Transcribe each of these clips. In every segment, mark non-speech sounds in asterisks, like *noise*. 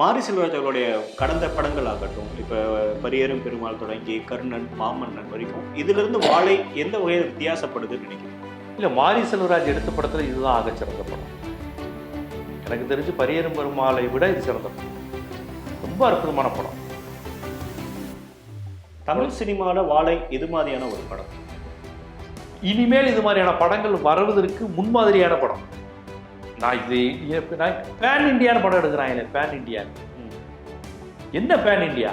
மாரி செல்வராஜ் கடந்த படங்கள் ஆகட்டும் இப்போ பரியரும் பெருமாள் தொடங்கி கர்ணன் மாமன்னன் வரைக்கும் இதிலிருந்து வாழை எந்த வகையில் வித்தியாசப்படுதுன்னு நினைக்கிறேன் இல்லை மாரி செல்வராஜ் எடுத்த படத்தில் இதுதான் ஆகச் சிறந்த படம். எனக்கு தெரிஞ்சு பரியரும் பெருமாளை விட இது சிறந்த படம். ரொம்ப அற்புதமான படம். தமிழ் சினிமாவில் வாழை இது மாதிரியான ஒரு படம். இனிமேல் இது மாதிரியான படங்கள் வருவதற்கு முன்மாதிரியான படம். நான் இது நான் பேன் இந்தியான படம் எடுக்கிறாங்க பேன் இந்தியா என்ன பேன் இந்தியா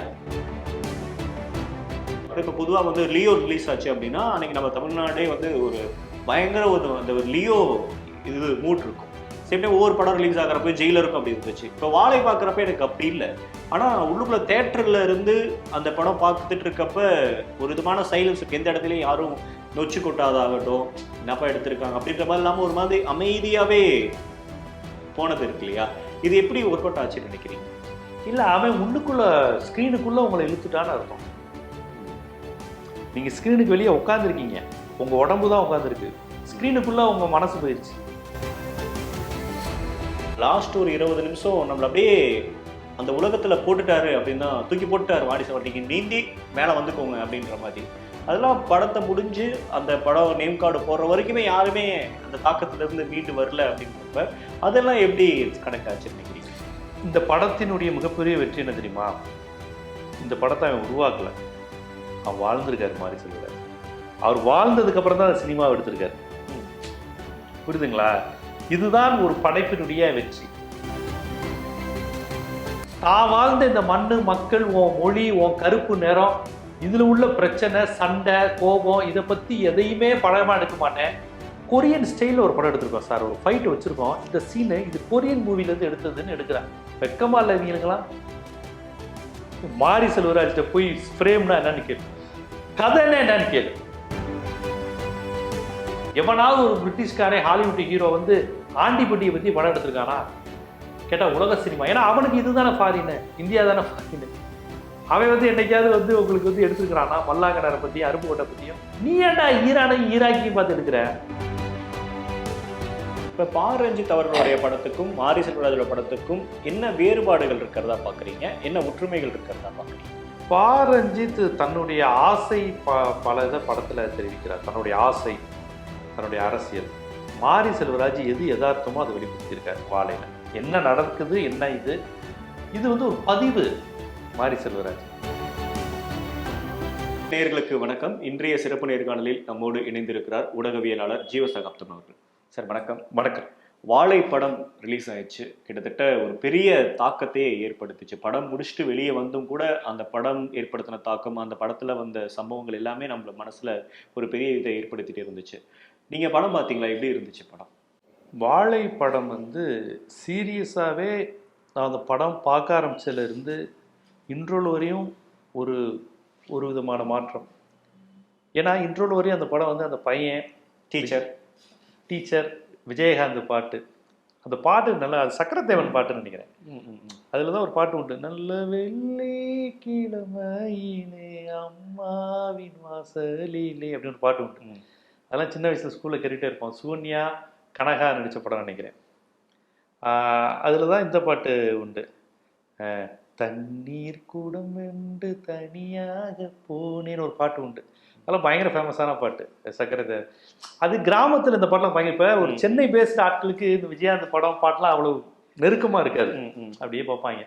இப்போ பொதுவாக வந்து லியோ ரிலீஸ் ஆச்சு அப்படின்னா அன்னைக்கு நம்ம தமிழ்நாடே வந்து ஒரு பயங்கர ஒரு அந்த ஒரு லியோ இது மூட் இருக்கும். சேம் டைம் ஒவ்வொரு படம் ரிலீஸ் ஆகிறப்ப ஜெயிலருக்கும் அப்படி இருந்துச்சு. இப்போ வாழை பார்க்குறப்ப எனக்கு அப்படி இல்லை. ஆனால் உள்ளுக்குள்ள தேட்டரில் இருந்து அந்த படம் பார்த்துட்டு இருக்கப்ப ஒரு விதமான சைலன்ஸ் எந்த இடத்துலையும் யாரும் நொச்சு கொட்டாதாகட்டும் என்னப்பா எடுத்திருக்காங்க அப்படின்ற மாதிரி இல்லாமல் ஒரு மாதிரி அமைதியாகவே போனது இருக்கு இல்லையா? இது எப்படி ஒர்க் அவுட் ஆச்சுன்னு நினைக்கிறீங்க? இல்லை அவன் உள்ளுக்குள்ள ஸ்க்ரீனுக்குள்ள உங்களை இழுத்துட்டான்னு அர்த்தம். நீங்கள் ஸ்க்ரீனுக்கு வெளியே உட்காந்துருக்கீங்க உங்கள் உடம்பு தான் உட்காந்துருக்கு ஸ்க்ரீனுக்குள்ள உங்கள் மனசு போயிடுச்சு லாஸ்ட் ஒரு இருபது நிமிஷம் நம்மள அப்படியே அந்த உலகத்துல போட்டுட்டாரு அப்படின்னா தூக்கி போட்டுட்டாரு வாடி சவட்டிக்கு நீந்தி மேலே வந்துக்கோங்க அப்படின்ற மாதிரி. அதெல்லாம் படத்தை முடிஞ்சு அந்த படம் நேம் கார்டு போடுற வரைக்குமே யாருமே அந்த தாக்கத்துல இருந்து மீண்டு வரல அப்படின்றப்ப அதெல்லாம் எப்படி கனெக்ட் நினைக்கிறீங்க இந்த படத்தினுடைய மிகப்பெரிய வெற்றி என்ன தெரியுமா? இந்த படத்தை அவன் உருவாக்கல. அவன் வாழ்ந்திருக்காரு மாதிரி சொல்லுறாரு அவர் வாழ்ந்ததுக்கு அப்புறம் தான் சினிமாவை எடுத்திருக்காரு. புரியுதுங்களா? இதுதான் ஒரு படைப்பினுடைய வெற்றி. தான் வாழ்ந்த இந்த மண்ணு மக்கள் உன் மொழி உன் கருப்பு நிறம் இதில் உள்ள பிரச்சனை சண்டை கோபம் இதை பற்றி எதையுமே படமாக எடுக்க மாட்டேன். கொரியன் ஸ்டைலில் ஒரு படம் எடுத்திருக்கோம் சார். ஒரு ஃபைட் வச்சுருக்கோம். இந்த சீனு இது கொரியன் மூவிலேருந்து எடுத்ததுன்னு எடுக்கிறேன். வெக்கமாக இல்லை இவங்களுங்களா மாரி செல்வராஜ்கிட்ட போய் ஃப்ரேம்னா என்னன்னு கேளு. கதைன்னா என்னன்னு கேளு. எவனாவது ஒரு பிரிட்டிஷ்காரன் ஹாலிவுட் ஹீரோ வந்து ஆண்டிப்பட்டியை பற்றி படம் எடுத்திருக்கானா? கேட்டால் உலக சினிமா. ஏன்னா அவனுக்கு இதுதானே ஃபாரின் இந்தியா தானே ஃபாரின் அவன் வந்து என்னைக்காவது வந்து உங்களுக்கு வந்து எடுத்துருக்கிறானா மல்லாங்கடரை பற்றியும் அருப்புக்கோட்டை பற்றியும் நீ ஏன்டா ஈரானையும் ஈராக்கையும் பார்த்து எடுக்கிற? இப்போ பா ரஞ்சித் அவர்களுடைய படத்துக்கும் மாரி செல்வராஜோட படத்துக்கும் என்ன வேறுபாடுகள் இருக்கிறதா பார்க்குறீங்க என்ன ஒற்றுமைகள் இருக்கிறதா பார்க்குறீங்க பா ரஞ்சித் தன்னுடைய ஆசை ப பல இதை படத்தில் தெரிவிக்கிறார். தன்னுடைய ஆசை தன்னுடைய அரசியல். மாரி செல்வராஜ் எது யதார்த்தமோ அதை வெளிப்படுத்தியிருக்காரு. வாழையில். என்ன நடக்குது என்ன இது? இது வந்து ஒரு பதிவு. மாரி செல்வராஜ். நேயர்களுக்கு வணக்கம். இன்றைய சிறப்பு நேர்காணலில் நம்மோடு இணைந்திருக்கிறார் ஊடகவியலாளர் ஜீவசகாப்தம் அவர்கள். சார் வணக்கம். வணக்கம். வாழை படம் ரிலீஸ் ஆயிடுச்சு. கிட்டத்தட்ட ஒரு பெரிய தாக்கத்தையே ஏற்படுத்துச்சு. படம் முடிச்சுட்டு வெளியே வந்தும் கூட அந்த படம் ஏற்படுத்தின தாக்கம் அந்த படத்துல வந்த சம்பவங்கள் எல்லாமே நம்மள மனசுல ஒரு பெரிய இதை ஏற்படுத்திட்டு இருந்துச்சு. நீங்க படம் பார்த்தீங்களா? எப்படி இருந்துச்சு படம்? வாழை படம் வந்து சீரியஸாகவே நான் அந்த படம் பார்க்க ஆரம்பிச்சதுல இருந்து இன்றோல் வரையும் ஒரு ஒரு விதமான மாற்றம். ஏன்னா இன்றோல் வரையும் அந்த படம் வந்து அந்த பையன் டீச்சர் டீச்சர் விஜயகாந்த் பாட்டு. அந்த பாட்டு நல்லா அது சக்கரத்தேவன் பாட்டுன்னு நினைக்கிறேன். அதில் தான் ஒரு பாட்டு உண்டு. நல்ல வெள்ளி கிழமையிலே அம்மாவின் வாசலிலே அப்படின்னு ஒரு பாட்டு உண்டு. அதெல்லாம் சின்ன வயசுல ஸ்கூலில் கேட்டுகிட்டே இருப்போம். சூன்யா கனகா நடித்த படம் நினைக்கிறேன். அதில் தான் இந்த பாட்டு உண்டு. தண்ணீர் குடம் என்று தனியாக போனேன்னு ஒரு பாட்டு உண்டு. அதெல்லாம் பயங்கர ஃபேமஸான பாட்டு. சக்கரத்தை. அது கிராமத்தில் இந்த பாட்டெலாம் பயங்கர இப்போ ஒரு. சென்னை பேஸ்ட் ஆட்களுக்கு இந்த விஜயகாந்த் படம் பாட்டெலாம் அவ்வளோ நெருக்கமாக இருக்காது. அப்படியே பார்ப்பாங்க.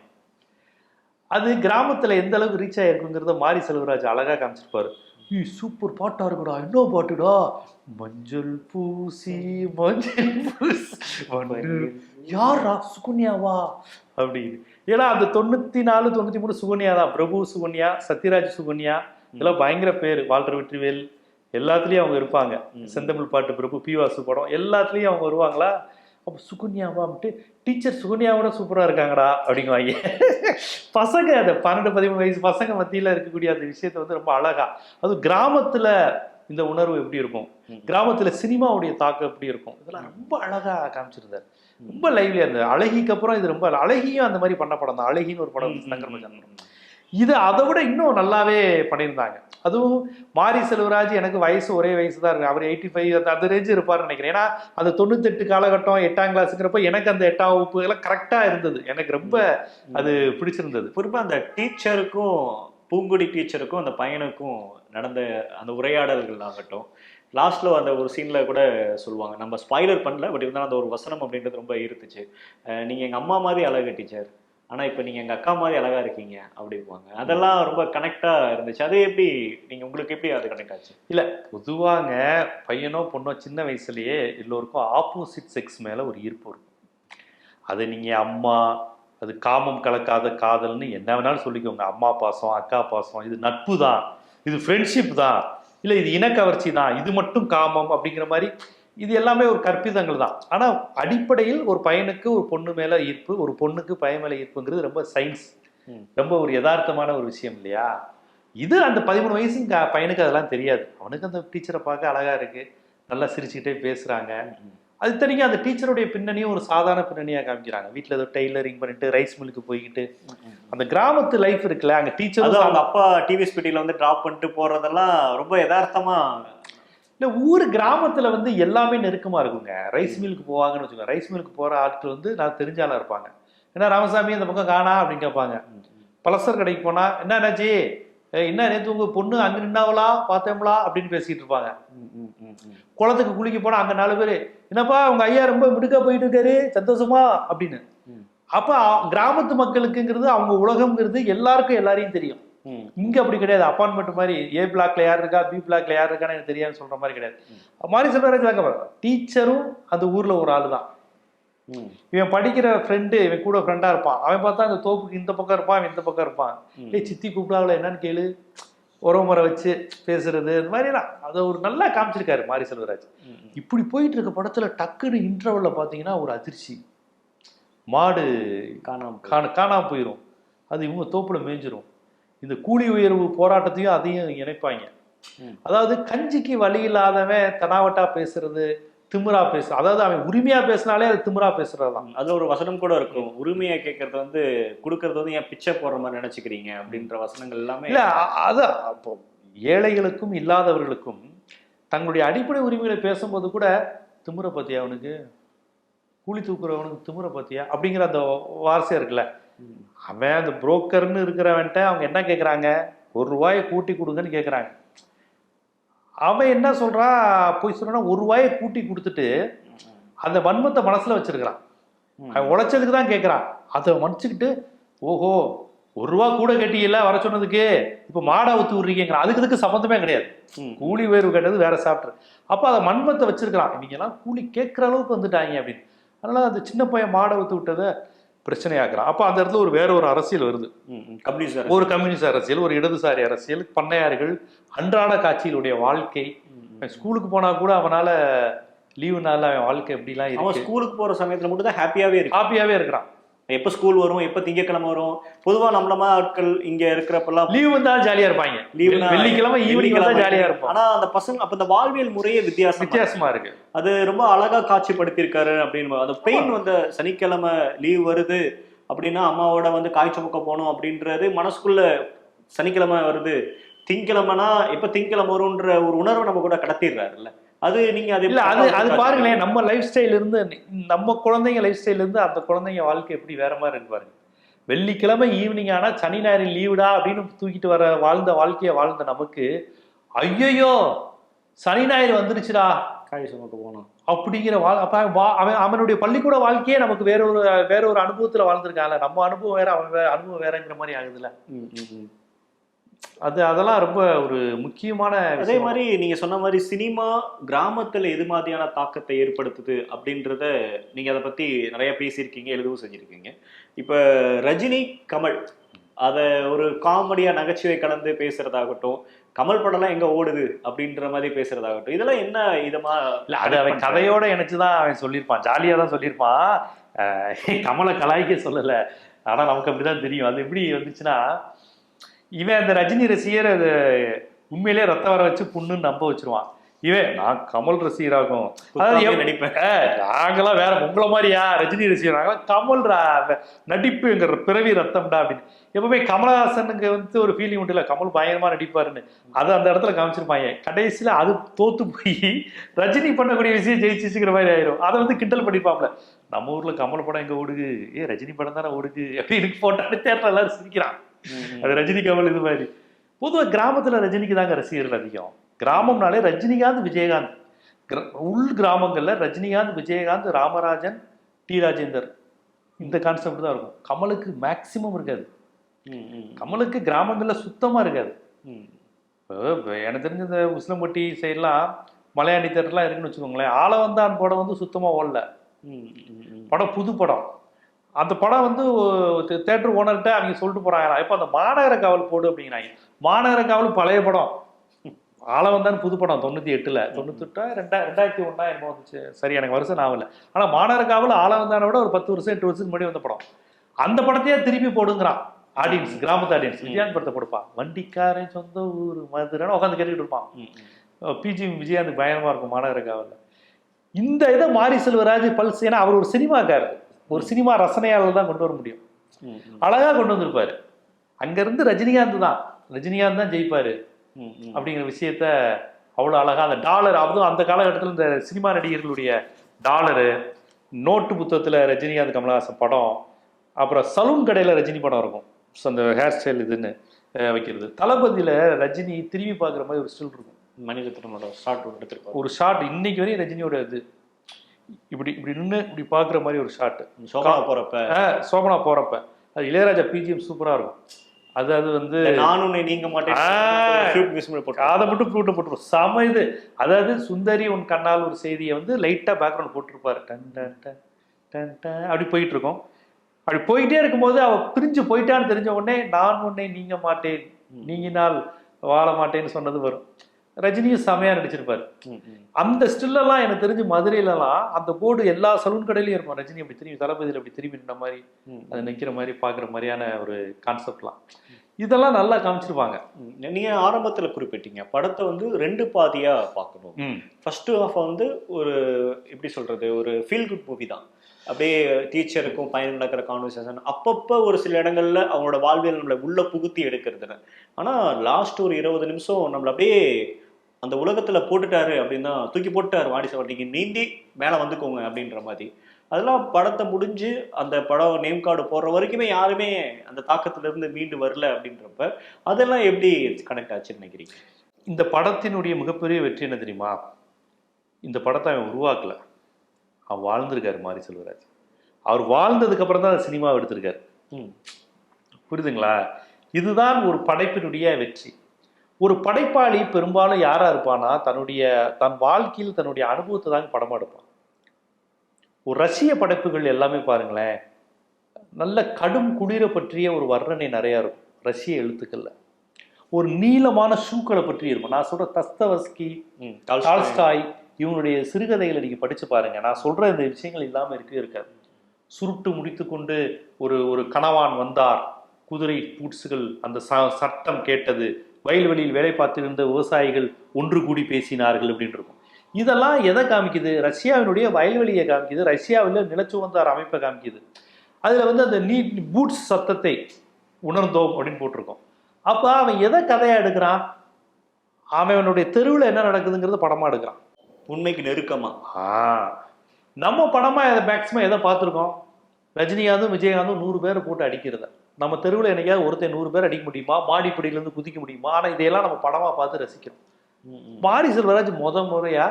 அது கிராமத்துல எந்த அளவுக்கு ரீச் ஆயிருக்குங்கிறத மாரி செல்வராஜ் அழகா காமிச்சிருப்பாரு. ஈ சூப்பர் பாட்டா இருக்குடா. என்ன பாட்டுடா? மஞ்சள் பூசி மஞ்சள் பூசி. *laughs* யாரா சுகன்யாவா அப்படின்னு ஏன்னா அந்த தொண்ணூத்தி நாலு தொண்ணூத்தி மூணு சுகன்யா தான். பிரபு சுகன்யா சத்யராஜ் சுகன்யா இதெல்லாம் பயங்கர பேர். வால்டர் வெற்றிவேல் எல்லாத்துலயும் அவங்க இருப்பாங்க. செந்தமிழ் பாட்டு பிரபு பி வாசு படம் எல்லாத்துலயும் அவங்க வருவாங்களா? அப்போ சுகன்யாவான்ட்டு டீச்சர் சுகன்யாவோட சூப்பரா இருக்காங்கடா அப்படிங்குவாங்க. பசங்க அந்த பன்னெண்டு பதிமூணு வயசு பசங்க மத்தியில இருக்கக்கூடிய அந்த விஷயத்தை வந்து ரொம்ப அழகா. அது கிராமத்துல இந்த உணர்வு எப்படி இருக்கும். கிராமத்துல சினிமாவுடைய தாக்கம் எப்படி இருக்கும்? இதெல்லாம் ரொம்ப அழகா காமிச்சிருந்தார். ரொம்ப லைவ்லியா இருந்தது அழகிக்கு அப்புறம் இது ரொம்ப அழகியும் அந்த மாதிரி பண்ண படம் தான். அழகின்னு ஒரு படம் ம், ம், சங்கர் பச்சான் ம். படம். இது அதை விட இன்னும் நல்லாவே பண்ணியிருந்தாங்க. அதுவும் மாரி செல்வராஜ் எனக்கு வயசு ஒரே வயசு தான் இருக்கு. அவர் எயிட்டி ஃபைவ் அந்த அந்த ரேஞ்சு இருப்பார்னு நினைக்கிறேன். ஏன்னா அந்த தொண்ணூத்தெட்டு காலகட்டம் எட்டாம் கிளாஸுங்கிறப்ப எனக்கு அந்த எட்டாம் வகுப்பு எல்லாம் கரெக்டாக இருந்தது. எனக்கு ரொம்ப அது பிடிச்சிருந்தது. குறிப்பா அந்த டீச்சருக்கும் பூங்குடி டீச்சருக்கும் அந்த பையனுக்கும் நடந்த அந்த உரையாடல்கள் ஆகட்டும் லாஸ்ட்ல அந்த ஒரு சீன்ல கூட சொல்லுவாங்க நம்ம ஸ்பாய்லர் பண்ணல பட் இருந்தாலும் அந்த ஒரு வசனம் அப்படின்றது ரொம்ப ஈர்த்துச்சு. நீங்கள் நீங்க எங்க அம்மா மாதிரி அழகு டீச்சர் ஆனா இப்ப நீங்க எங்க அக்கா மாதிரி அழகா இருக்கீங்க அப்படிம்பாங்க. அதெல்லாம் ரொம்ப கனெக்டா இருந்துச்சு. அது எப்படி நீங்க உங்களுக்கு எப்படி அது கனெக்ட் ஆச்சு? பொதுவாங்க பையனோ பொண்ணோ சின்ன வயசுலயே எல்லோருக்கும் ஆப்போசிட் செக்ஸ் மேல ஒரு ஈர்ப்பு இருக்கும். அது நீங்க அம்மா அது காமம் கலக்காத காதல்னு என்ன வேணாலும் சொல்லிக்கோங்க. அம்மா பாசம் அக்கா பாசம் இது நட்பு தான். இது ஃப்ரெண்ட்ஷிப் தான். இல்லை இது இனக்கவர்ச்சி தான். இது மட்டும் காமம் அப்படிங்கிற மாதிரி இது எல்லாமே ஒரு கற்பிதங்கள் தான். ஆனால் அடிப்படையில் ஒரு பையனுக்கு ஒரு பொண்ணு மேல ஈர்ப்பு ஒரு பொண்ணுக்கு பையன் மேல ஈர்ப்புங்கிறது ரொம்ப சயின்ஸ். ரொம்ப ஒரு யதார்த்தமான ஒரு விஷயம் இல்லையா? இது அந்த பதிமூணு வயசு பையனுக்கு அதெல்லாம் தெரியாது. அவனுக்கு அந்த டீச்சரை பார்க்க அழகா இருக்கு. நல்லா சிரிச்சுக்கிட்டே பேசுறாங்க. அது தெரியும் அந்த டீச்சருடைய பின்னணியும் ஒரு சாதாரண பின்னணியா காமிக்கிறாங்க. வீட்ல ஏதோ டெய்லரிங் பண்ணிட்டு ரைஸ் மில்லுக்கு போய்கிட்டு அந்த கிராமத்து லைஃப் இருக்குல்ல அங்க அது டீச்சரும் அவங்க அப்பா டிவிஎஸ் பெட்டியில வந்து டிராப் பண்ணிட்டு போறதெல்லாம் ரொம்ப யதார்த்தமா இல்ல ஊர் கிராமத்துல வந்து எல்லாமே நெருக்கமா இருக்குங்க. ரைஸ் மில்லுக்கு போவாங்கன்னு வச்சுக்கோங்க. ரைஸ் மில்லுக்கு போற ஆட்கள் வந்து நான் தெரிஞ்ச ஆளா இருப்பாங்க. என்ன ராமசாமி அந்த பக்கம் காணா அப்படின்னு கேட்பாங்க. பலசர் கடைக்கு போனா என்ன என்னாச்சு என்ன நேத்து உங்க பொண்ணு அங்க நின்னாவளா? பார்த்தோம்லா அப்படின்னு பேசிட்டு இருப்பாங்க. குளத்துக்கு குளிக்க போனா அங்க நாலு பேரு என்னப்பா உங்க ஐயா ரொம்ப மிடுக்கா போயிட்டு இருக்காரு சந்தோஷமா? அப்படின்னு. அப்ப கிராமத்து மக்களுக்குங்கிறது அவங்க உலகம்ங்கிறது எல்லாருக்கும் எல்லாரையும் தெரியும். இங்க அப்படி கிடையாது. அப்பார்ட்மெண்ட் மாதிரி ஏ பிளாக்ல யார் இருக்கா பி பிளாக்ல யார் இருக்கான்னு எனக்கு தெரியாதுன்னு சொல்ற மாதிரி கிடையாது. மாதிரி சொல்றாங்க டீச்சரும் அந்த ஊர்ல ஒரு ஆளு தான். இவன் படிக்கிற ஃப்ரெண்டு இவன் கூட ஃப்ரெண்டா இருப்பான். அவன் பார்த்தா அந்த தோப்புக்கு இந்த பக்கம் இருப்பான் இந்த பக்கம் இருப்பான். ஏய் சித்தி கூப்பிடாவில் என்னன்னு கேளு. உறவுமுறை வச்சு பேசுறது இந்த மாதிரிலாம் அதை ஒரு நல்லா காமிச்சிருக்காரு மாரி செல்வராஜ். இப்படி போயிட்டு இருக்க படத்துல டக்குன்னு இன்டர்வல்ல பாத்தீங்கன்னா ஒரு அதிர்ச்சி. மாடு காணாம காண காணாம போயிடும் அது இவங்க தோப்புல மேய்ஞ்சிரும். இந்த கூலி உயர்வு போராட்டத்தையும் அதையும் இணைப்பாங்க. அதாவது கஞ்சிக்கு வழி இல்லாதவன் தனாவட்டா பேசுறது திமிரா பேசு அதாவது அவன் உரிமையா பேசினாலே அது திமிரா பேசுறதுதான். அதுல ஒரு வசனம் கூட இருக்கும். உரிமையை கேட்கறது வந்து கொடுக்கறது வந்து ஏன் பிச்சை போடுற மாதிரி நினைச்சுக்கிறீங்க அப்படின்ற வசனங்கள் எல்லாமே இல்ல அது அப்போ ஏழைகளுக்கும் இல்லாதவர்களுக்கும் தங்களுடைய அடிப்படை உரிமைகளை பேசும்போது கூட திமிர பத்தியா அவனுக்கு கூலி தூக்குறவனுக்கு திமிர பத்தியா? அப்படிங்கிற அந்த வார்த்தை இருக்குல்ல. அவன் அந்த புரோக்கர்னு இருக்கிறவன்ட்ட அவங்க என்ன கேட்குறாங்க ஒரு ரூபாயை கூட்டி கொடுங்கன்னு கேட்குறாங்க அவன் என்ன சொல்றான் போய் சொல்றான்னா ஒரு ரூபாயை கூட்டி கொடுத்துட்டு அந்த வன்மத்தை மனசுல வச்சிருக்கிறான். அவன் உழைச்சதுக்கு தான் கேட்குறான் அதை மன்னிச்சுக்கிட்டு ஓஹோ ஒரு ரூபா கூட கட்டியில வர சொன்னதுக்கு? இப்போ மாடை ஊற்றி விட்றீங்கிறான் அதுக்கு இதுக்கு சம்மந்தமே கிடையாது. கூலி உயர்வு கேட்டது வேற சாப்பிட்ரு அப்போ அதை மன்மத்தை வச்சிருக்கிறான். இவங்க எல்லாம் கூலி கேட்குற அளவுக்கு வந்துட்டாங்க அப்படின்னு. அதனால அந்த சின்ன பையன் மாடை ஊற்றி விட்டதை பிரச்சனையாக்குறான். அப்போ அந்த இடத்துல ஒரு வேற ஒரு அரசியல் வருது. கம்யூனிஸ்ட் ஒரு கம்யூனிஸ்ட் அரசியல் ஒரு இடதுசாரி அரசியல் பண்ணையார்கள் அன்றாட காட்சியிலுடைய வாழ்க்கை. ஸ்கூலுக்கு போனா கூட அவனால லீவு நாள்ல அவன் வாழ்க்கை எப்படிலாம் இருக்கு. ஸ்கூலுக்கு போற சமயத்துல மட்டும் தான் ஹாப்பியாவே இருக்கு ஹாப்பியாவே இருக்கிறான். எப்ப ஸ்கூல் வரும் எப்ப திங்கக்கிழமை வரும்? பொதுவா நம்மள மாதிரி ஆட்கள் இங்க இருக்கிறப்பெல்லாம் லீவு வந்தா ஜாலியா இருப்பாங்க. லீவுனா- வெள்ளிக்கிழமை ஈவினிங் வந்தா ஜாலியா இருப்பான் ஆனா அந்த பசங்க அப்ப இந்த வாழ்வியல் முறையே வித்தியாசம் வித்தியாசமா இருக்கு. அது ரொம்ப அழகா காட்சிப்படுத்தியிருக்காரு அப்படின்னு அந்த பெயின் வந்து சனிக்கிழமை லீவ் வருது அப்படின்னா அம்மாவோட வந்து காய் சுமக்க போகணும் அப்படின்றது மனசுக்குள்ள சனிக்கிழமை வருது. திங்கிழமைனா எப்ப திங்கிழமை வரும்ன்ற ஒரு உணர்வை நம்ம கூட கடத்திடுறாருல்ல. அது நீங்க அது இல்ல அது அது பாருங்களேன் நம்ம லைஃப் ஸ்டைல் இருந்து நம்ம குழந்தைங்க லைஃப் ஸ்டைல் இருந்து அந்த குழந்தைங்க வாழ்க்கை எப்படி வேற மாதிரி இருக்கு பாருங்க. வெள்ளிக்கிழமை ஈவினிங் ஆனா சனி ஞாயிறு லீவுடா அப்படின்னு தூக்கிட்டு வர வாழ்ந்த வாழ்க்கைய வாழ்ந்த நமக்கு ஐயையோ சனி ஞாயிறு வந்துருச்சுடா. காய் சுமக்க போகணும். அப்படிங்கிற வாழ் அப்ப அவன் வா- அவன் அவனுடைய பள்ளிக்கூட வாழ்க்கையே நமக்கு வேற ஒரு வேற ஒரு அனுபவத்துல வாழ்ந்திருக்கான்ல. நம்ம அனுபவம் வேற அவன் வேற அனுபவம் வேறங்கிற மாதிரி ஆகுதுல்ல. அது அதெல்லாம் ரொம்ப ஒரு முக்கியமான அதே. மாதிரி நீங்க சொன்ன மாதிரி சினிமா கிராமத்துல எது மாதிரியான தாக்கத்தை ஏற்படுத்துது அப்படின்றத நீங்க அதை பத்தி நிறைய பேசியிருக்கீங்க எழுதவும் செஞ்சிருக்கீங்க. இப்ப ரஜினி கமல் அத ஒரு காமெடியா நகைச்சுவை கலந்து பேசுறதாகட்டும் கமல் படம்லாம் எங்க ஓடுது அப்படின்ற மாதிரி பேசுறதாகட்டும் இதெல்லாம் என்ன இதமா இல்ல அது அவன் கதையோட இணைச்சுதான் அவன் சொல்லியிருப்பான் ஜாலியா தான் சொல்லியிருப்பான். கமலை கலாய்க்க சொல்லல. ஆனா நமக்கு அப்படிதான் தெரியும். அது எப்படி வந்துச்சுன்னா இவன் அந்த ரஜினி ரசிகர் அது உண்மையிலேயே ரத்தம் வர வச்சு புண்ணுன்னு நம்ப வச்சிருவான். இவன் நான் கமல் ரசிகராகும். அதாவது நடிப்பேன். நாங்களாம் வேற உங்களை மாதிரியா ரஜினி ரசிகர்? நாங்களாம் கமல்ரா நடிப்புங்கிற பிறவி ரத்தம்டா அப்படின்னு. எப்பவுமே கமலஹாசனுக்கு வந்து ஒரு ஃபீலிங் உண்டு இல்லை கமல் பயங்கரமா நடிப்பாருன்னு. அதை அந்த இடத்துல காமிச்சிருப்பாங்க கடைசியில அது தோத்து போய் ரஜினி பண்ணக்கூடிய விஷயம் ஜெயிச்சிச்சுக்கிற மாதிரி ஆயிரும். அதை வந்து கிண்டல் பண்ணிப்பாப்ல. நம்ம ஊர்ல கமல் படம் எங்க ஓடுது? ஏ ரஜினி படம் தானே ஓடுது? அப்படின்னு போட்டான்னு தேட்டர் எல்லாரும் சிரிக்கிறான். அது ரஜினி கமல் இது மாதிரி. பொதுவாக கிராமத்துல ரஜினிக்கு தாங்க ரசிகர்கள் அதிகம். கிராமம்னாலே ரஜினிகாந்த் விஜயகாந்த். உள் கிராமங்கள்ல ரஜினிகாந்த் விஜயகாந்த் ராமராஜன் டி ராஜேந்தர். இந்த கான்செப்ட் தான் இருக்கும். கமலுக்கு மேக்சிமம் இருக்காது. கமலுக்கு கிராமங்கள்ல சுத்தமா இருக்காது. எனக்கு தெரிஞ்ச இந்த உசிலம்பட்டி சைட்லாம் மலையாளி தேட்டர்லாம் இருக்குன்னு வச்சுக்கோங்களேன். ஆளவந்தான் படம் வந்து சுத்தமா ஓடல. படம் புது படம். அந்த படம் வந்து தேட்டர் ஓனர்கிட்ட அவங்க சொல்லிட்டு போறாங்களா இப்போ அந்த மாநகர காவல் போடு அப்படிங்கிறாங்க. மாநகர காவல் பழைய படம். ஆளவந்தான் புது படம் தொண்ணூத்தி எட்டுல. தொண்ணூத்தெட்டா ரெண்டா ரெண்டாயிரத்தி ஒண்ணா என்னமோ வந்துச்சு. சரி எனக்கு வருஷம் நாவல ஆனா மாநகர காவல் ஆளவந்தானை விட ஒரு பத்து வருஷம் எட்டு வருஷத்துக்கு முன்னாடி வந்த படம். அந்த படத்தையே திருப்பி போடுங்கிறான். ஆடியன்ஸ் கிராமத்து ஆடியன்ஸ் விஜயாந்த் படத்தை கொடுப்பான் வண்டிக்காரன் சொந்த ஊர் மதுரைன்னு உட்காந்து கேட்டுக்கிட்டு இருப்பான். பிஜி விஜயாந்த் பயங்கரமா இருக்கும் மாநகர காவல்ல. இந்த இதை மாரி செல்வராஜ் பல்ஸ் ஏன்னா அவர் ஒரு சினிமாக்காரர். ஒரு சினிமா ரசனையாளர் தான் கொண்டு வர முடியும். அழகா கொண்டு வந்திருப்பாரு. அங்க இருந்து ரஜினிகாந்த் தான். ரஜினிகாந்த் தான் ஜெயிப்பாரு. அப்படிங்கிற விஷயத்த அவ்வளோ அழகா அந்த டாலர் அதுவும் அந்த காலகட்டத்தில் இந்த சினிமா நடிகர்களுடைய டாலரு நோட்டு புத்தகத்துல ரஜினிகாந்த் கமலஹாசன் படம் அப்புறம் சலூன் கடையில ரஜினி படம் இருக்கும். அந்த ஹேர் ஸ்டைல் இதுன்னு வைக்கிறது. தளபதியில ரஜினி திரும்பி பார்க்குற மாதிரி ஒரு ஸ்டில் இருக்கும். மணிரத்னமோட ஷார்ட் ஒன்று எடுத்திருப்பாரு. ஒரு ஷாட் இன்னைக்கு வரையும் ரஜினியோட இது. இப்படி இப்படி நின்று இப்படி பார்க்குற மாதிரி ஒரு ஷாட்டு சோபா போறப்ப. சோபனா போறப்ப. அது இளையராஜா பிஜிஎம் சூப்பரா இருக்கும். அது அது வந்து நான் உன்னை நீங்க மாட்டேன். அதை மட்டும் ப்ளூட்டை போட்டுருவோம் செம இது. அதாவது சுந்தரி உன் கண்ணால் ஒரு செய்தியை வந்து லைட்டா பேக்ரவுண்ட் போட்டிருப்பாரு. டன் டன் டன் டன் டன். அப்படி போயிட்டு இருக்கும். அப்படி போயிட்டே இருக்கும்போது அவ பிரிஞ்சு போயிட்டான்னு தெரிஞ்ச உடனே நான் உன்னை நீங்க மாட்டேன். நீங்கினால் வாழ மாட்டேன்னு சொன்னது வரும். ரஜினியும் செமையா நடிச்சிருப்பாரு. அந்த ஸ்டில்லெல்லாம் எனக்கு தெரிஞ்சு மதுரையிலலாம் அந்த போர்டு எல்லா சலூன் கடையிலயும் இருக்கும். ரஜினி அப்படி திரும்பி தளபதியில் அப்படி திரும்பி நின்ன மாதிரி அது நிக்கிற மாதிரி பாக்குற மாதிரியான ஒரு கான்செப்ட்லாம் இதெல்லாம் நல்லா காமிச்சிருப்பாங்க. நீங்க ஆரம்பத்துல குறிப்பிட்டீங்க. படத்தை வந்து ரெண்டு பாதியா பார்க்கணும். ஃபர்ஸ்ட் ஹாஃப் வந்து ஒரு எப்படி சொல்றது ஒரு ஃபீல் குட் மூவி தான். அப்படியே டீச்சருக்கும் பையன் நடக்கிற கான்வர்சேஷன் அப்பப்போ ஒரு சில இடங்கள்ல அவங்களோட வாழ்வியல் நம்மளை உள்ள புகுத்தி எடுக்கிறதுன்னு. ஆனா லாஸ்ட் ஒரு இருபது நிமிஷம் நம்மள அப்படியே அந்த உலகத்துல போட்டுட்டாரு அப்படின்னா தூக்கி போட்டுட்டாரு வாடிசை வண்டிக்கு நீந்தி மேல வந்துக்கோங்க அப்படின்ற மாதிரி. அதெல்லாம் படத்தை முடிஞ்சு அந்த படம் நேம் கார்டு போடுற வரைக்குமே யாருமே அந்த தாக்கத்துல இருந்து மீண்டு வரல அப்படின்றப்ப அதெல்லாம் எப்படி கனெக்ட் ஆச்சுன்னு நினைக்கிறீங்க? இந்த படத்தினுடைய மிகப்பெரிய வெற்றி என்ன தெரியுமா? இந்த படத்தை அவன் உருவாக்கல. அவன் வாழ்ந்திருக்காரு மாரி செல்வராஜ். அவர் வாழ்ந்ததுக்கு அப்புறம் தான் சினிமாவை எடுத்திருக்காரு. ம். புரியுதுங்களா? இதுதான் ஒரு படைப்பினுடைய வெற்றி. ஒரு படைப்பாளி பெரும்பாலும் யாரா இருப்பானா தன்னுடைய தன் வாழ்க்கையில் தன்னுடைய அனுபவத்தை தான் படமா எடுப்பான். ஒரு ரஷ்ய படைப்புகள் எல்லாமே பாருங்களேன் நல்ல கடும் குளிரை பற்றிய ஒரு வர்ணனை நிறைய இருக்கும் ரஷ்ய எழுத்துக்கள்ல. ஒரு நீளமான ஷூக்களை பற்றி இருக்கும். நான் சொல்ற தஸ்தவஸ்கி ம் டால்ஸ்டாய். இவனுடைய சிறுகதைகளை நீங்க படிச்சு பாருங்க. நான் சொல்ற இந்த விஷயங்கள் இல்லாம இருக்கவே இருக்காது. சுருட்டு முடித்துக்கொண்டு ஒரு ஒரு கணவான் வந்தார் குதிரை பூட்ஸுகள் அந்த ச- சட்டம் கேட்டது வயல்வெளியில் வேலை பார்த்திருந்த விவசாயிகள் ஒன்று கூடி பேசினார்கள் அப்படின்னு இருக்கும். இதெல்லாம் எதை காமிக்குது? ரஷ்யாவினுடைய வயல்வெளியை காமிக்குது. ரஷ்யாவில் நிலச்சுவந்தார் அமைப்பை காமிக்குது. அதுல வந்து அந்த நீ பூட்ஸ் சத்தத்தை உணர்ந்தோம் அப்படின்னு போட்டிருக்கோம். அப்ப அவன் எதை கதையா எடுக்கிறான்? அவனுடைய தெருவில் என்ன நடக்குதுங்கிறத படமா எடுக்கிறான். உண்மைக்கு நெருக்கமா? ஆ. நம்ம படமா எதை மேக்ஸிமம் எதை பார்த்துருக்கோம்? ரஜினிகாந்தும் விஜயகாந்தும் நூறு பேரை போட்டு அடிக்கிறத. நம்ம தெருவில் என்னைக்காவது ஒருத்தன் நூறு பேர் அடிக்க முடியுமா? மாடிப்படியிலேருந்து குதிக்க முடியுமா? ஆனால் இதையெல்லாம் நம்ம படமா பார்த்து ரசிக்கிறோம். மாரி செல்வராஜ் முத முறையா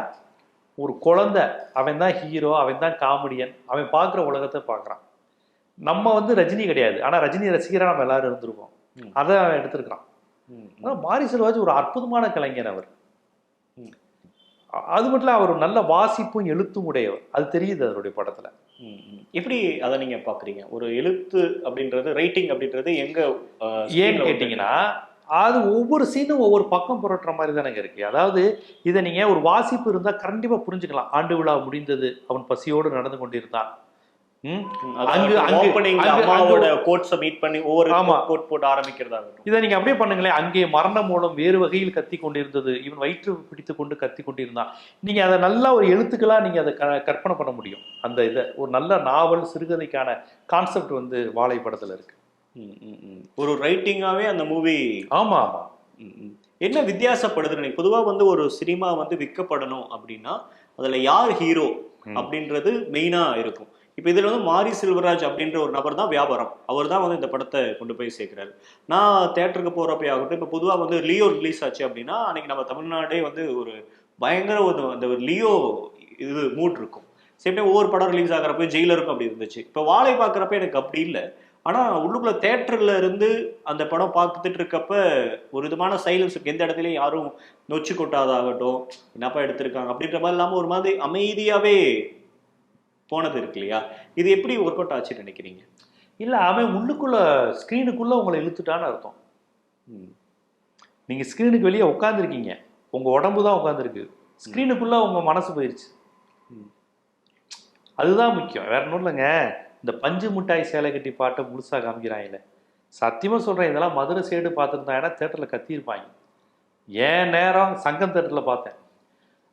ஒரு குழந்தை அவன் தான் ஹீரோ அவன் தான் காமெடியன் அவன் பார்க்குற உலகத்தை பார்க்குறான். நம்ம வந்து ரஜினி கிடையாது. ஆனால் ரஜினி ரசிகரா நம்ம எல்லாரும் இருந்திருக்கோம். அதை அவன் எடுத்திருக்கிறான். ஆனால் மாரி செல்வராஜ் ஒரு அற்புதமான கலைஞர் அவர். அது மட்டும் இல்ல அவர் நல்ல வாசிப்பும் எழுத்தும் உடையவர். அது தெரியுது அவருடைய படத்துல. எப்படி அதை நீங்க பாக்குறீங்க? ஒரு எழுத்து அப்படின்றது ரைட்டிங் அப்படின்றது எங்க ஏன்னு கேட்டிங்கன்னா அது ஒவ்வொரு சீனும் ஒவ்வொரு பக்கம் புரட்டுற மாதிரி தானேங்க இருக்கு. அதாவது இதை நீங்க ஒரு வாசிப்பு இருந்தா கண்டிப்பா புரிஞ்சுக்கலாம். ஆண்டு விழா முடிந்தது அவன் பசியோடு நடந்து கொண்டிருந்தான். இதை நீங்க அப்படியே பண்ணுங்களேன். அங்கே மரண மூலம் வேறு வகையில் கத்தி கொண்டிருந்தது. இவன் வயிற்று பிடித்து கொண்டு கத்தி கொண்டிருந்தான். நீங்க அதை நல்லா ஒரு எழுத்துக்களா நீங்க அதை கற்பனை பண்ண முடியும். அந்த இதை ஒரு நல்ல நாவல் சிறுகதைக்கான கான்செப்ட் வந்து வாழை படத்துல இருக்கு. ஒரு ரைட்டிங்காவே அந்த மூவி ஆமா ஆமா. என்ன வித்தியாசப்படுது எனக்கு பொதுவா வந்து ஒரு சினிமா வந்து விற்கப்படணும் அப்படின்னா அதுல யார் ஹீரோ. அப்படின்றது மெயினா இருக்கும். இப்போ இதில் வந்து மாரி செல்வராஜ் அப்படின்ற ஒரு நபர் தான் வியாபாரம். அவர் தான் வந்து இந்த படத்தை கொண்டு போய் சேர்க்கிறாரு. நான் தேட்டருக்கு போறப்ப ஆகட்டும் இப்போ பொதுவாக வந்து லியோ ரிலீஸ் ஆச்சு அப்படின்னா அன்னைக்கு நம்ம தமிழ்நாடே வந்து ஒரு பயங்கர ஒரு அந்த ஒரு லியோ இது மூட் இருக்கும். சேம் டைம் ஒவ்வொரு படம் ரிலீஸ் ஆகிறப்ப ஜெயிலருக்கும் அப்படி இருந்துச்சு. இப்போ வாழை பார்க்குறப்ப எனக்கு அப்படி இல்லை. ஆனால் உள்ளுக்குள்ள தேட்டரில் இருந்து அந்த படம் பார்த்துட்டு இருக்கப்ப ஒரு விதமான சைலன்ஸ் இருக்குது எந்த இடத்துலையும் யாரும் நொச்சு கொட்டாதாகட்டும் என்னப்பா எடுத்திருக்காங்க அப்படின்ற மாதிரி இல்லாமல் ஒரு மாதிரி அமைதியாகவே போனது இருக்கு இல்லையா? இது எப்படி ஒர்க் அவுட் ஆச்சுன்னு நினைக்கிறீங்க? இல்ல அவன் உள்ளுக்குள்ள ஸ்கிரீனுக்குள்ள உங்களை இழுத்துட்டான்னு அர்த்தம். ம். நீங்க ஸ்கிரீனுக்கு வெளியே உட்காந்துருக்கீங்க உங்க உடம்பு தான் உட்காந்துருக்கு ஸ்கிரீனுக்குள்ள உங்க மனசு போயிருச்சு. ம். அதுதான் முக்கியம். வேற ஒன்றும் இல்லைங்க. இந்த பஞ்சு மிட்டாய் சேலை கட்டி பாட்டை முழுசா காமிக்கிறாங்கல்ல சத்தியமா சொல்றேன் இதெல்லாம் மதுரை சைடு பார்த்துருந்தாங்கன்னா தேட்டர்ல கத்தியிருப்பாங்க. ஏன் நேரம் சங்கம் தேட்டர்ல பார்த்தேன்.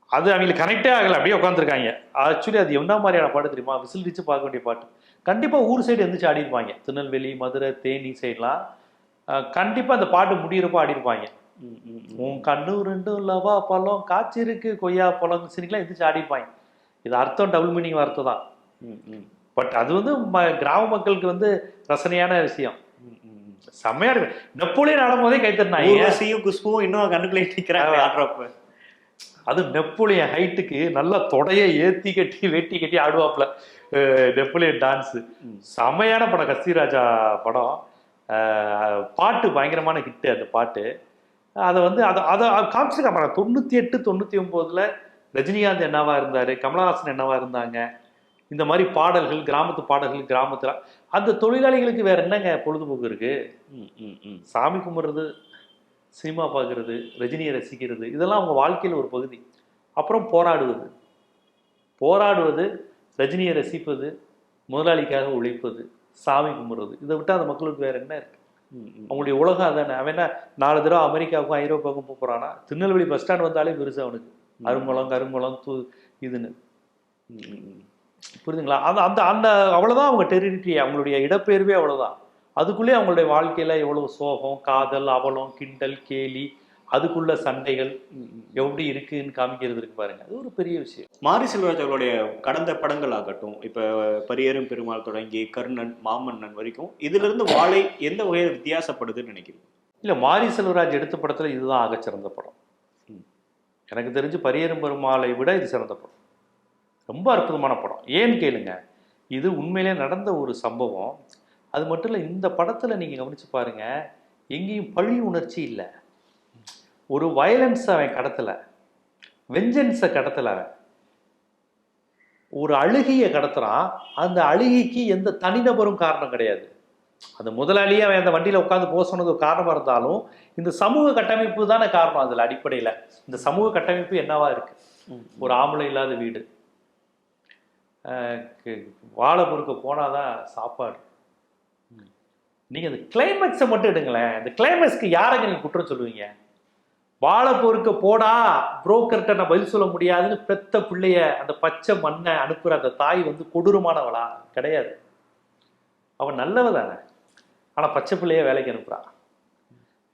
அது அவங்களுக்கு கனெக்டே ஆகலை அப்படியே உட்காந்துருக்காங்க ஆக்சுவலி அது என்ன மாதிரியான பாட்டு தெரியுமா? விசில் வச்சு பார்க்க வேண்டிய பாட்டு. கண்டிப்பாக ஊர் சைடு எந்திரிச்சு ஆடிருப்பாங்க. திருநெல்வேலி மதுரை தேனி சைட்லாம் கண்டிப்பாக அந்த பாட்டு முடியிறப்ப ஆடிருப்பாங்க. உன் கண்ணு ரெண்டும் லவா பழம் காய்ச்சிருக்கு கொய்யா பழம் சினிக்கெல்லாம் எந்திரிச்சு ஆடிருப்பாங்க. இது அர்த்தம் டபுள் மீனிங் அர்த்தம் தான். பட் அது வந்து ம- கிராம மக்களுக்கு வந்து ரசனையான விஷயம். செம்மையா இருக்கு. நெப்போலியன் ஆடும்போதே கைத்தட்டினாங்க. ஊர்வசியும் குஷ்புவும் இன்னும் கண்ணுக்குள்ளே நிக்கிறாங்க ஆமா. ஆடுறப்ப. அது நெப்போலியன் ஹைட்டுக்கு நல்லா தொடையை ஏத்தி கட்டி வெட்டி கட்டி ஆடுவாப்ல அஹ் நெப்போலியன் டான்ஸ். செமையான படம் கஸ்திராஜா படம். பாட்டு பயங்கரமான ஹிட் அந்த பாட்டு. அதை வந்து அதை அதை காமிச்சிருக்காங்க தொண்ணூத்தி எட்டு தொண்ணூத்தி ஒன்பதுல ரஜினிகாந்த் என்னவா இருந்தாரு கமலஹாசன் என்னவா இருந்தாங்க. இந்த மாதிரி பாடல்கள் கிராமத்து பாடல்கள் கிராமத்துல. அந்த தொழிலாளிகளுக்கு வேற என்னங்க பொழுதுபோக்கு இருக்கு? ம், ம், ம். சாமி கும்பிட்றது சினிமா பார்க்கறது ரஜினியை ரசிக்கிறது இதெல்லாம் அவங்க வாழ்க்கையில் ஒரு பகுதி. அப்புறம் போராடுவது. போராடுவது ரஜினியை ரசிப்பது முதலாளிக்காக உழைப்பது சாமி கும்பிட்றது இதை விட்டு அந்த மக்களுக்கு வேற என்ன இருக்கு? ம், ம். அவங்களுடைய உலகம் அதானே? அவன் என்ன நாலு தடவை அமெரிக்காவுக்கும் ஐரோப்பாவுக்கும் போக போறானா? திருநெல்வேலி பஸ் ஸ்டாண்ட் வந்தாலே பெருசு அவனுக்கு. அருங்குளம் கருங்குளம் தூ இதுன்னு. புரியுதுங்களா? அந்த அந்த அந்த அவ்வளவுதான் அவங்க டெரிட்டரி. அவங்களுடைய இடப்பெயர்வே அவ்வளவுதான். அதுக்குள்ளே அவங்களுடைய வாழ்க்கையில எவ்வளவு சோகம் காதல் அவலம் கிண்டல் கேலி அதுக்குள்ள சண்டைகள். எப்படி இருக்குன்னு காமிக்கிறது இருக்கு பாருங்க. அது ஒரு பெரிய விஷயம். மாரி செல்வராஜ் அவர்களுடைய கடந்த படங்கள் ஆகட்டும் இப்ப பரியேறும் பெருமாள் தொடங்கி கர்ணன் மாமன்னன் வரைக்கும் இதுல இருந்து வாழை எந்த வகையில வித்தியாசப்படுதுன்னு நினைக்கிறீங்க? இல்ல மாரி செல்வராஜ் எடுத்த படத்துல இதுதான் ஆகச் சிறந்த படம். ம். எனக்கு தெரிஞ்சு பரியேறும் பெருமாளை விட இது சிறந்த படம். ரொம்ப அற்புதமான படம். ஏன்னு கேளுங்க இது உண்மையிலே நடந்த ஒரு சம்பவம். அது மட்டும் இல்லை இந்த படத்தில் நீங்கள் கவனித்து பாருங்க எங்கேயும் பழி உணர்ச்சி இல்லை. ஒரு வயலன்ஸ் அவன் கடத்தலை. வெஞ்சன்ஸை கடத்தலை அவன். ஒரு அழுகியை கடத்துறான். அந்த அழுகைக்கு எந்த தனிநபரும் காரணம் கிடையாது. அந்த முதலாளியே அவன் அந்த வண்டியில் உட்காந்து போக சொன்னது இருந்தாலும் இந்த சமூக கட்டமைப்பு தானே காரணம் அதில் அடிப்படையில். இந்த சமூக கட்டமைப்பு என்னவா இருக்கு? ஒரு ஆம்பளை இல்லாத வீடு. வாழை பொறுக்க போனாதான் சாப்பாடு. நீங்கள் அந்த கிளைமேக்ஸை மட்டும் எடுங்களேன். இந்த கிளைமேக்ஸ்க்கு யாரங்க நீங்கள் குற்றம் சொல்லுவீங்க? வாழை பொறுக்க போடா புரோக்கர்கிட்ட நான் பதில் சொல்ல முடியாதுன்னு பெத்த பிள்ளைய அந்த பச்சை மண்ணை அனுப்புகிற அந்த தாய் வந்து கொடூரமானவளா? கிடையாது. அவன் நல்லவ தானே ஆனால் பச்சை பிள்ளைய வேலைக்கு அனுப்புகிறான்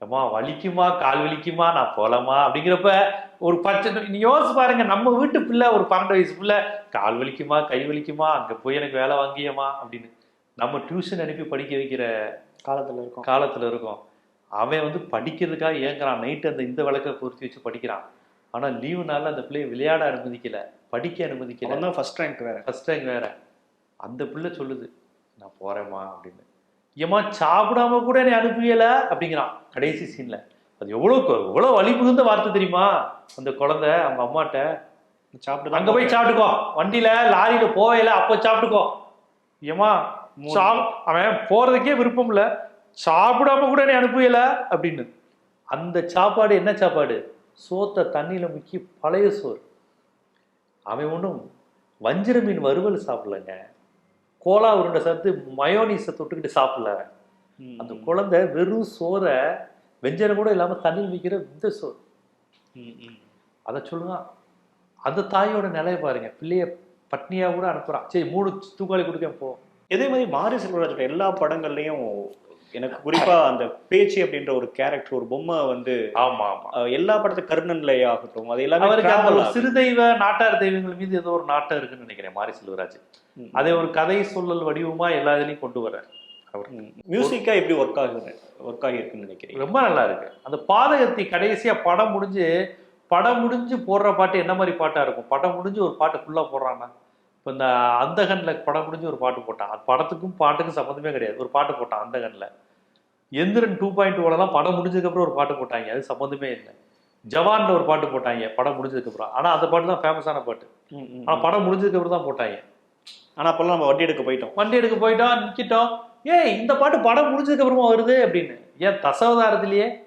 அம்மா வலிக்குமா? கால் வலிக்குமா? நான் போகலாமா அப்படிங்கிறப்ப ஒரு பச்சை நீ யோசிச்சு பாருங்க நம்ம வீட்டு பிள்ளை ஒரு பன்னெண்டு வயசு பிள்ளை கால் வலிக்குமா? கை வலிக்குமா? அங்கே போய் எனக்கு வேலை வாங்கியமா அப்படின்னு. நம்ம டியூஷன் அனுப்பி படிக்க வைக்கிற காலத்துல இருக்கும். காலத்துல இருக்கோம். அவன் வந்து படிக்கிறதுக்காக ஏங்குறான் நைட்டு அந்த இந்த விளக்க பொருத்தி வச்சு படிக்கிறான். ஆனா லீவு நாள்ல அந்த பிள்ளைய விளையாட அனுமதிக்கல. படிக்க அனுமதிக்கல. தான் ஃபர்ஸ்ட் ரேங்க் வேற. ஃபர்ஸ்ட் டைம் வேற. அந்த பிள்ளை சொல்லுது நான் போறேம்மா அப்படின்னு. ஏம்மா சாப்பிடாம கூட நீ அனுப்புவியல? அப்படிங்கிறான். கடைசி சீன்ல அது எவ்வளவு எவ்வளவு வலி மிகுந்த வார்த்தை தெரியுமா? அந்த குழந்தை அவங்க அம்மாட்ட சாப்பிட்டு அங்க போய் சாப்பிட்டுக்கோ. வண்டியில லாரியில போவையில அப்ப சாப்பிட்டுக்கோ. ஏமா சாப் அவன் போறதுக்கே விருப்பம் இல்ல சாப்பிடாம கூட நீ அனுப்புவியல அப்படின்னு. அந்த சாப்பாடு என்ன சாப்பாடு? சோத்தை தண்ணியில முக்கி பழைய சோறு. அவன் ஒன்றும் வஞ்சிர மீன் வறுவல் சாப்பிடலங்க. கோலா உருண்டை சேர்த்து மயோனீஸை தொட்டுக்கிட்டு சாப்பிடல அந்த குழந்தை வெறும் சோறை வெஞ்சனம் கூட இல்லாம தண்ணியில் வைக்கிற இந்த சோறு. அதை சொல்லுங்க அந்த தாயோட நிலையை பாருங்க. பிள்ளைய பட்னியா கூட அனுப்புறான். சரி மூணு தூக்காளி கொடுக்க போ. இதே மாதிரி மாரி செல்வராஜோட எல்லா படங்கள்லயும் எனக்கு குறிப்பா அந்த பேச்சு அப்படின்ற ஒரு கேரக்டர் ஒரு பொம்மை வந்து ஆமா ஆமா. எல்லா படத்து கர்ணன்ல ஆகட்டும். அது எல்லாமே அவருக்கு அந்த travel ஒரு ஆகுது. சிறு தெய்வ நாட்டார் தெய்வங்கள் மீது ஏதோ ஒரு நாட்டம் இருக்குன்னு நினைக்கிறேன் மாரி செல்வராஜ். அதை ஒரு கதை சொல்லல் வடிவமா எல்லா இதுலயும் கொண்டு வர அவர். மியூசிக்கா எப்படி ஒர்க் ஆகுது? ஒர்க் ஆகிருக்குன்னு நினைக்கிறீங்க? ரொம்ப நல்லா இருக்கு. அந்த பாதகத்தி கடைசியா படம் முடிஞ்சு படம் முடிஞ்சு போடுற பாட்டு என்ன மாதிரி பாட்டா இருக்கும்? படம் முடிஞ்சு ஒரு பாட்டு ஃபுல்லா போடுறான்னா? இப்போ இந்த அந்தகன்ல படம் முடிஞ்சு ஒரு பாட்டு போட்டான். அது படத்துக்கும் பாட்டுக்கும் சம்மந்தமே கிடையாது. ஒரு பாட்டு போட்டான் அந்தகன்ல. எந்திரன் டூ பாயிண்ட் ஓடலாம் படம் முடிஞ்சதுக்கு அப்புறம் ஒரு பாட்டு போட்டாங்க. அது சம்மந்தமே இல்லை. ஜவான்ல ஒரு பாட்டு போட்டாங்க படம் முடிஞ்சதுக்கு அப்புறம். ஆனா அந்த பாட்டு தான் ஃபேமஸான பாட்டு. ம், ம். ஆனா படம் முடிஞ்சதுக்கு அப்புறம் தான் போட்டாங்க. ஆனா அப்பெல்லாம் நம்ம வட்டி எடுக்க போயிட்டோம். வண்டி எடுக்க போயிட்டோம் நிக்கிட்டோம். ஏய் இந்த பாட்டு படம் முடிஞ்சதுக்கு அப்புறமா வருது அப்படின்னு. ஏன் தசவதாரத்திலேயே?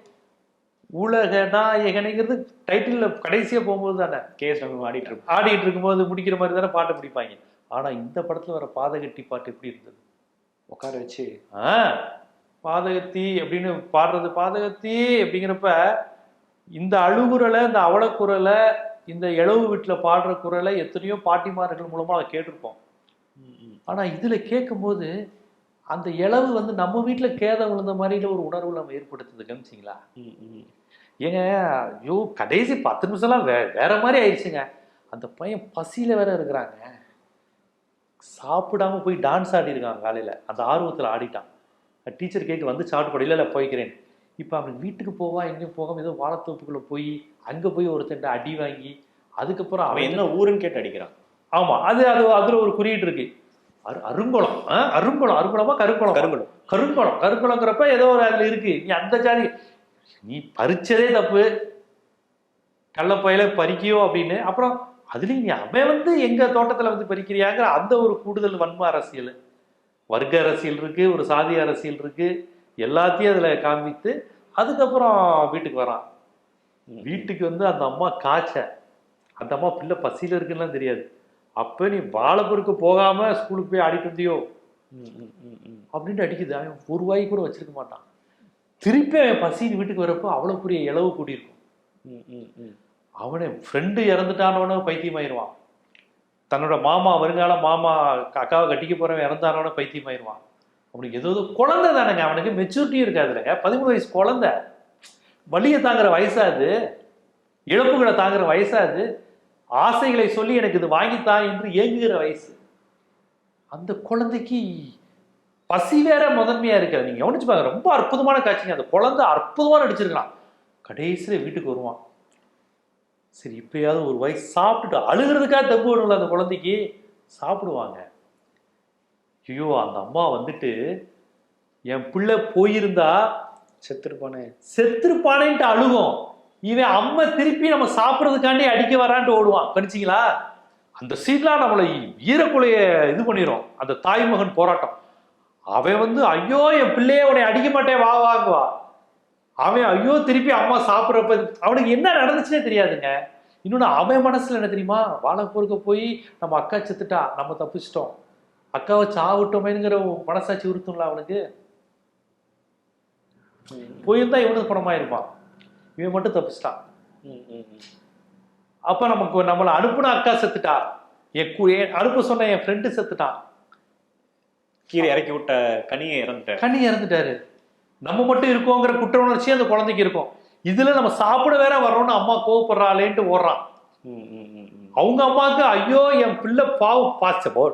உலக நாயகனுங்கிறது டைட்டில்ல கடைசியா போகும்போது தானே? கேஸ் நம்ம ஆடிட்டு இருப்போம் ஆடிட்டு இருக்கும்போது முடிக்கிற மாதிரி தானே பாட்டு பிடிப்பாங்க. ஆனா இந்த படத்துல வர பாதகட்டி பாட்டு எப்படி இருந்தது? உட்கார வச்சு. ஆ பாதகத்தி அப்படின்னு பாடுறது பாதகத்தி அப்படிங்கிறப்ப இந்த அழுகுரலை இந்த அவலக்குரலை இந்த இளவு வீட்டுல பாடுற குரலை எத்தனையோ பாட்டிமார்கள் மூலமா அதை கேட்டிருப்போம். ம், ம். ஆனா இதுல கேட்கும்போது அந்த இளவு வந்து நம்ம வீட்டுல கேதம் விழுந்த மாதிரில ஒரு உணர்வு நம்ம ஏற்படுத்துது கவனிச்சிங்களா. ஏங்க ஐயோ கடைசி பத்து நிமிஷம்லாம் வே வேற மாதிரி ஆயிடுச்சுங்க. அந்த பையன் பசியில வேற இருக்கிறாங்க. சாப்பிடாம போய் டான்ஸ் ஆடி இருக்கான் காலையில. அந்த ஆர்வத்துல ஆடிட்டான். டீச்சர் கேட்க வந்து சாப்பிட்டு போட இல்லை இல்லை போய்க்கிறேன். இப்போ அவன் வீட்டுக்கு போவா எங்கேயும் போகாம ஏதோ வாழைத்தோப்புக்குள்ள போய் அங்க போய் ஒருத்தன்ட்ட அடி வாங்கி அதுக்கப்புறம் அவன் என்ன ஊருன்னு கேட்டு அடிக்கிறான். ஆமா அது அது அதுல ஒரு குறியீடு இருக்கு. அரு அருங்குளம் அருங்குளம் அருங்குளமா கருங்குளம். கருங்குளம். கருங்குளம் கருங்குளங்கிறப்ப ஏதோ ஒரு அதுல இருக்கு. நீ அந்த ஜாதி நீ பறிச்சதே தப்பு. கள்ளப்பயில பறிக்கியோ அப்படின்னு. அப்புறம் அதுலயும் நீ அவன் வந்து எங்க தோட்டத்துல வந்து பறிக்கிறியாங்கிற அந்த ஒரு கூடுதல் வன்ம அரசியல். வர்க்க அரசியல் இருக்கு ஒரு சாதி அரசியல் இருக்கு. எல்லாத்தையும் அதுல காண்பித்து அதுக்கப்புறம் வீட்டுக்கு வரான். வீட்டுக்கு வந்து அந்த அம்மா காய்ச்ச. அந்த அம்மா பிள்ளை பசியில இருக்குன்னு தெரியாது. அப்ப நீ வாழைப்பொருக்கு போகாம ஸ்கூலுக்கு போய் ம். அப்படின்ட்டு அடிக்குது. அவன் ஒரு வாய் கூட வச்சிருக்க மாட்டான். திருப்பி அவன் பசின்னு வீட்டுக்கு வரப்போ அவ்வளவு பெரிய இளவு கூடியிருக்கும். அவனை ஃப்ரெண்டு இறந்துட்டானோன்னு பைத்தியமாயிருவான். தன்னோட மாமா வருங்கால மாமா அக்காவை கட்டிக்க போறவன் இறந்தானோன்னு பைத்தியமாயிருவான். அவனுக்கு ஏதோ ஏதோ குழந்தை தானேங்க. அவனுக்கு மெச்சூரிட்டியும் இருக்காதுலங்க பதிமூணு வயசு குழந்தை. வலியை தாங்குற வயசா அது. இழப்புகளை தாங்குற வயசா அது. ஆசைகளை சொல்லி எனக்கு இது வாங்கித்தா என்று ஏங்குகிற வயசு. அந்த குழந்தைக்கு பசி வேற முதன்மையா இருக்காது நீங்க கவனிச்சு பாருங்க ரொம்ப அற்புதமான காட்சிங்க. அந்த குழந்தை அற்புதமா நடிச்சிருக்கலாம் கடைசியில வீட்டுக்கு வருவான். சரி இப்பயாவது ஒரு வயசு சாப்பிட்டுட்டு அழுகிறதுக்காக தப்பு வரும்ல அந்த குழந்தைக்கு? சாப்பிடுவாங்க. ஐயோ அந்த அம்மா வந்துட்டு என் பிள்ளை போயிருந்தா? செத்துருப்பானே. செத்துருப்பானேன்ட்டு அழுகும். இவன் அம்மா திருப்பி நம்ம சாப்பிட்றதுக்காண்டி அடிக்க வரான்ட்டு ஓடுவான். கணிச்சிங்களா? அந்த சீட்லாம் நம்மளை ஈரக்குலைய இது பண்ணிடும் அந்த தாய்மகன் போராட்டம். அவன் வந்து ஐயோ என் பிள்ளைய உன்னை அடிக்க மாட்டேன் வா வாங்குவா அவன் ஐயோ திருப்பி அம்மா சாப்பிட்றப்ப அவனுக்கு என்ன நடந்துச்சுன்னே தெரியாதுங்க. இன்னொன்று அவன் மனசில் என்ன தெரியுமா? வாழைப்பொருக்க போய் நம்ம அக்கா செத்துட்டா நம்ம தப்பிச்சிட்டோம். அக்காவை சாவிட்டோமேங்கிற மனசாட்சி உறுத்தும்ல அவனுக்கு? போயிருந்தா இவனுக்கு பணமா இருப்பான் இவன் மட்டும் தப்பிச்சிட்டான். ம், ம், அப்ப நமக்கு நம்மளை அனுப்புன அக்கா செத்துட்டா. என் என் அனுப்ப சொன்ன என் ஃப்ரெண்டு செத்துட்டான். கீழே இறக்கி விட்ட கனியை இறந்துட்டார். கண்ணி இறந்துட்டாரு. நம்ம மட்டும் இருக்கோங்கிற குற்ற உணர்ச்சி அந்த குழந்தைக்கு இருக்கும். இதுல நம்ம சாப்பிட வேற வர்றோம்னு அம்மா கோவப்படுறாளேன்ட்டு ஓடுறான். அவங்க அம்மாவுக்கு ஐயோ என் பிள்ளை பாவம் பாச்ச போ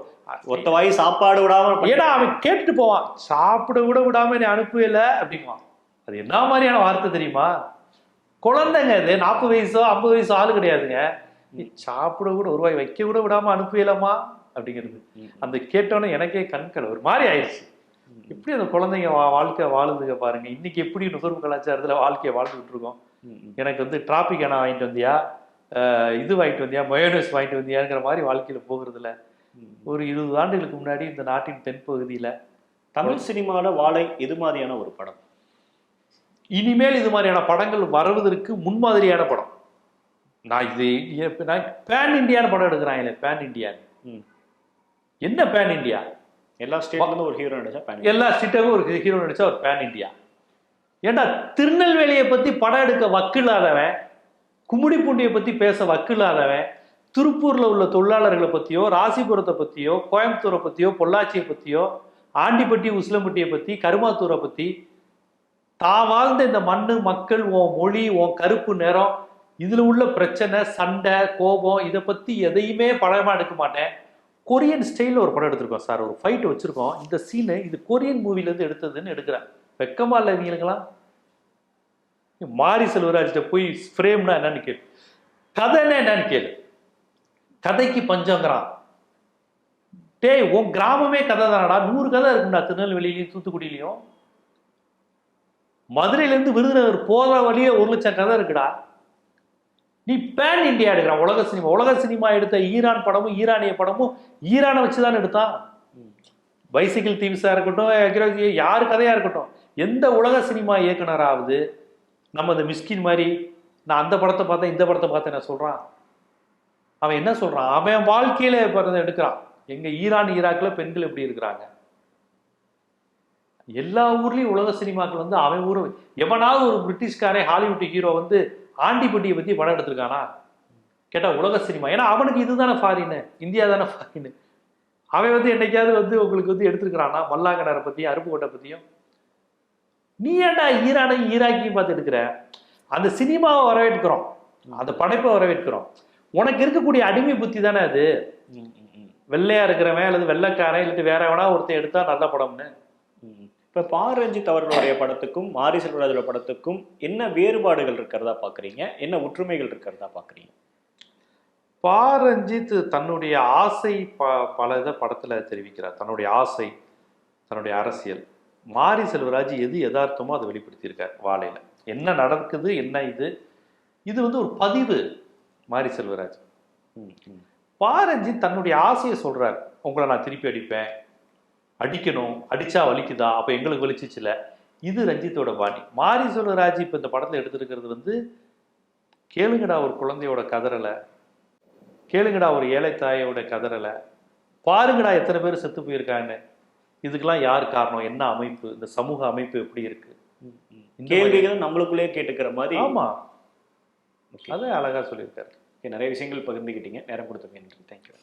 ஒத்த வாய் சாப்பாடு விடாம ஏன்னா அவன் கேட்டுட்டு போவான். சாப்பிட கூட விடாம நீ அனுப்பல அப்படிங்குவான். அது என்ன மாதிரியான வார்த்தை தெரியுமா? குழந்தைங்க இது. நாற்பது வயசோ ஐம்பது வயசோ ஆளு கிடையாதுங்க. நீ சாப்பிட கூட ஒரு வாய் வைக்க கூட விடாம அனுப்பலாமா அப்படிங்கிறது. அந்த கேட்டோன்னே எனக்கே கண்கள் ஒரு மாதிரி ஆயிடுச்சு எப்படி அந்த குழந்தைங்க வா- வாழ்க்கை வாழுதுங்க பாருங்க. இன்னைக்கு எப்படி நுகர்வு கலாச்சாரத்துல வாழ்க்கையை வாழ்ந்துட்டு இருக்கோம். எனக்கு வந்து டிராபிக் என்ன வாங்கிட்டு வந்தியா? இது வாங்கிட்டு வந்தியா? மயோனஸ் வாங்கிட்டு வந்தியாங்கிற மாதிரி வாழ்க்கையில போகிறது இல்ல ம். ஒரு இருபது ஆண்டுகளுக்கு முன்னாடி இந்த நாட்டின் தென்பகுதியில தமிழ் சினிமால வாழை எது மாதிரியான ஒரு படம். இனிமேல் இது மாதிரியான படங்கள் வருவதற்கு முன்மாதிரியான படம். நான் இது நான் பேன் இண்டியான படம் எடுக்கிறாங்களே பேன் இண்டியா ம். என்ன பேன் இண்டியா எல்லா ஸ்டேட்ல இருந்து ஒரு ஹீரோ நடிச்சா pan எல்லா ஸ்டேட்டாவும் ஒரு ஹீரோ நடிச்சா ஒரு பேன் இந்தியா ஏன்டா திருநெல்வேலியை பத்தி படம் எடுக்க வக்கில்லாதவன் கும்மிடிப்பூண்டியை பத்தி பேச வக்கில்லாதவன் திருப்பூர்ல உள்ள தொழிலாளர்களை பத்தியோ ராசிபுரத்தை பத்தியோ கோயம்புத்தூரை பத்தியோ பொள்ளாச்சியை பத்தியோ ஆண்டிப்பட்டி உசிலம்பட்டியை பத்தி கருமாத்தூரை பத்தி தான் வாழ்ந்த இந்த மண்ணு மக்கள் உன் மொழி உன் கருப்பு நிறம் இதுல உள்ள பிரச்சனை சண்டை கோபம் இதை பத்தி எதையுமே படமா எடுக்க மாட்டேன். கொரியன் ஸ்டைலில் ஒரு படம் எடுத்திருக்கோம் சார். ஒரு ஃபைட் வச்சுருக்கோம். இந்த சீனு இது கொரியன் மூவிலேருந்து எடுத்ததுன்னு எடுக்கிறேன். வெக்கமாக இல்லை இவங்களுக்கெல்லாம்? மாரி செல்வராஜ்கிட்ட போய் ஃப்ரேம்னா என்னன்னு கேளு. கதைன்னா என்னன்னு கேளு. கதைக்கு பஞ்சங்கிறான். டேய் உன் கிராமமே கதை தானடா நூறு கதை இருக்கும்டா. திருநெல்வேலியிலையும் தூத்துக்குடியிலையும். மதுரையிலேருந்து விருதுநகர் போகிற வழியே ஒரு லட்சம் கதை இருக்குடா. நீ பேன் இந்தியா எடுக்கிறான் உலக சினிமா. உலக சினிமா எடுத்த ஈரான் படமும் ஈரானிய படமும் ஈரானை வச்சு தான் எடுத்தான் பைசிக்கிள் தீவ்ஸாக இருக்கட்டும் யார் கதையாக இருக்கட்டும் எந்த உலக சினிமா இயக்குனராவது நம்ம இந்த மிஸ்கின் மாதிரி நான் அந்த படத்தை பார்த்தேன் இந்த படத்தை பார்த்தேன் நான் சொல்கிறான் அவன் என்ன சொல்கிறான் அவன் வாழ்க்கையில பிறந்த எடுக்கிறான். எங்க ஈரான் ஈராக்ல பெண்கள் எப்படி இருக்கிறாங்க? எல்லா ஊர்லயும் உலக சினிமாக்கள் வந்து அவன் ஊர் எவனாவது ஒரு பிரிட்டிஷ்காரன் ஹாலிவுட் ஹீரோ வந்து ஆண்டிப்பட்டியை பத்தி படம் எடுத்திருக்கானா? கேட்டா உலக சினிமா. ஏன்னா அவனுக்கு இதுதானே ஃபாரின் இந்தியா தானே ஃபாரின் அவன் வந்து என்னைக்காவது வந்து உங்களுக்கு வந்து எடுத்திருக்கிறானா? மல்லாங்கனரை பத்தியும் அருப்புக்கோட்டை பத்தியும். நீ ஏன்டா ஈரானையும் ஈராக்கையும் பார்த்து எடுக்கிற? அந்த சினிமாவை வரவேற்கிறோம். அந்த படைப்பை வரவேற்கிறோம். உனக்கு இருக்கக்கூடிய அடிமை புத்தி தானே அது? வெள்ளையா இருக்கிறவன் அல்லது வெள்ளைக்காரன் இல்லாட்டி வேற எவனா ஒருத்தன் எடுத்தா நல்ல படம்னு. இப்ப பா ரஞ்சித் அவர்களுடைய படத்துக்கும் மாரி செல்வராஜோட படத்துக்கும் என்ன வேறுபாடுகள் இருக்கிறதா பாக்குறீங்க? என்ன ஒற்றுமைகள் இருக்கிறதா பாக்குறீங்க? பா ரஞ்சித் தன்னுடைய ஆசை ப பல இதை படத்துல தெரிவிக்கிறார். தன்னுடைய ஆசை தன்னுடைய அரசியல். மாரி செல்வராஜ் எது யதார்த்தமோ அதை வெளிப்படுத்தியிருக்கார் வாழையில என்ன நடக்குது என்ன இது? இது வந்து ஒரு பதிவு மாரி செல்வராஜ். ம், ம். பா ரஞ்சித் தன்னுடைய ஆசையை சொல்றார். உங்களை நான் திருப்பி அடிப்பேன். அடிக்கணும் அடிச்சா வலிக்குதா? அப்ப எங்களுக்கு வலிச்சிச்சுல இது ரஞ்சித்தோட பாணி. மாரி செல்வராஜ் இப்ப இந்த படத்துல எடுத்திருக்கிறது வந்து கேளுங்கடா ஒரு குழந்தையோட கதறலை. கேளுங்கடா ஒரு ஏழை தாயோட கதறலை. பாருங்கடா எத்தனை பேர் செத்து போயிருக்காங்க இதுக்கெல்லாம் யார் காரணம்? என்ன அமைப்பு? இந்த சமூக அமைப்பு எப்படி இருக்கு? கேள்விகள் நம்மளுக்குள்ளே கேட்டுக்கிற மாதிரி ஆமா. அதை அழகா சொல்லியிருக்காரு. நிறைய விஷயங்கள் பகிர்ந்துக்கிட்டீங்க. நேரம் கொடுத்ததுக்கு நன்றி. தேங்க்யூ